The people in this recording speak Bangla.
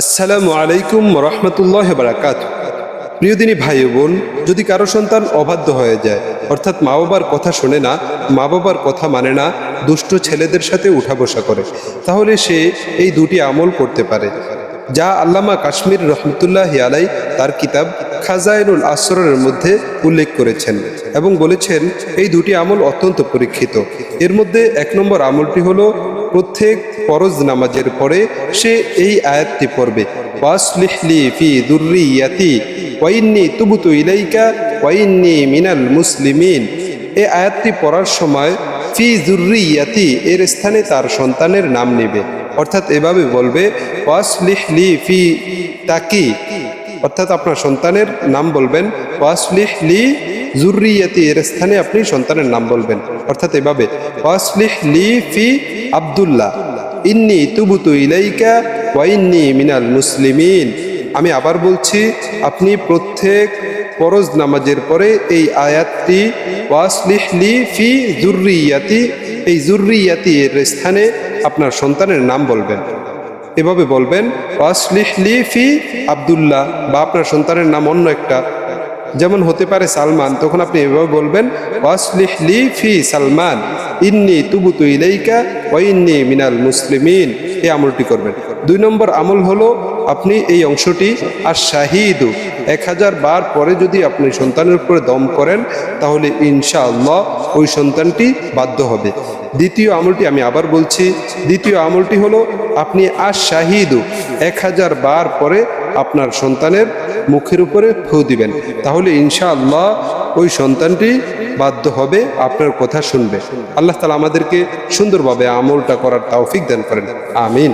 আসসালামু আলাইকুম রহমতুল্লাহ বারাকাত। প্রিয় দিনী ভাই বোন, যদি কারও সন্তান অবাধ্য হয়ে যায়, অর্থাৎ মা বাবার কথা শোনে না, মা বাবার কথা মানে না, দুষ্ট ছেলেদের সাথে উঠা বসা করে, তাহলে সে এই দুটি আমল করতে পারে। যা আল্লামা কাশ্মীর রহমতুল্লাহ আলাই তার কিতাব খাজাইনুল আসরের মধ্যে উল্লেখ করেছেন এবং বলেছেন, এই দুটি আমল অত্যন্ত পরীক্ষিত। এর মধ্যে এক নম্বর আমলটি হলো প্রত্যেক ফরজ নামাজের পরে সে এই আয়াতটি পড়বে। ওয়াসলিহলি ফি দুর্রিয়াতি ওয়াইন্নি তুবুতু ইলাইকা ওয়াইন্নি মিনাল মুসলিমিন। এই আয়াতটি পড়ার সময় ফি জুর্রিয়াতি এর স্থানে তার সন্তানের নাম নেবে। অর্থাৎ এভাবে বলবে, ওয়াসলিহলি ফি তাকি। অর্থাৎ আপনার সন্তানের নাম বলবেন, ওয়াসলিহলি জুর্রিয়াতি, এর স্থানে আপনি সন্তানের নাম বলবেন। অর্থাৎ এভাবে, ওয়াসলিহ লি ফি আব্দুল্লাহ, ইন্নি তুবুতু ইলাইকা ওয়াইন্নি মিনাল মুসলিমিন। আমি আবার বলছি, আপনি প্রত্যেক ফরজ নামাজের পরে এই আয়াতটি, ওয়াসলিহ লি ফি জুর্রিয়াতি, এই জুর্রিয়াতি এর স্থানে আপনার সন্তানের নাম বলবেন। এভাবে বলবেন, ওয়াসলিহ লি ফি আব্দুল্লাহ, বা আপনার সন্তানের নাম অন্য একটা যেমন হতে পারে সালমান, তখন আপনি এভাবে বলবেন, ওয়াসলিহ লি ফি সালমান, ইন্নি তুবুতু ইলাইকা ওয়া ইন্নি মিনাল মুসলিমিন। এই আমলটি করবেন। দুই নম্বর আমল হলো, আপনি এই অংশটি আর শাহিদু এক হাজার বার পরে যদি আপনি সন্তানের উপরে দম করেন, তাহলে ইনশাআল্লাহ ওই সন্তানটি বাধ্য হবে। দ্বিতীয় আমলটি আমি আবার বলছি, দ্বিতীয় আমলটি হলো, আপনি আর শাহিদু এক হাজার বার পরে আপনার সন্তানের মুখের উপরে ফু দিবেন। তাহলে ইনশাআল্লাহ ওই সন্তানটি বাধ্য হবে আপনার কথা শুনবে। আল্লাহ তালা আমাদেরকে সুন্দরভাবে আমলটা করার তাওফিক দান করেন। আমিন।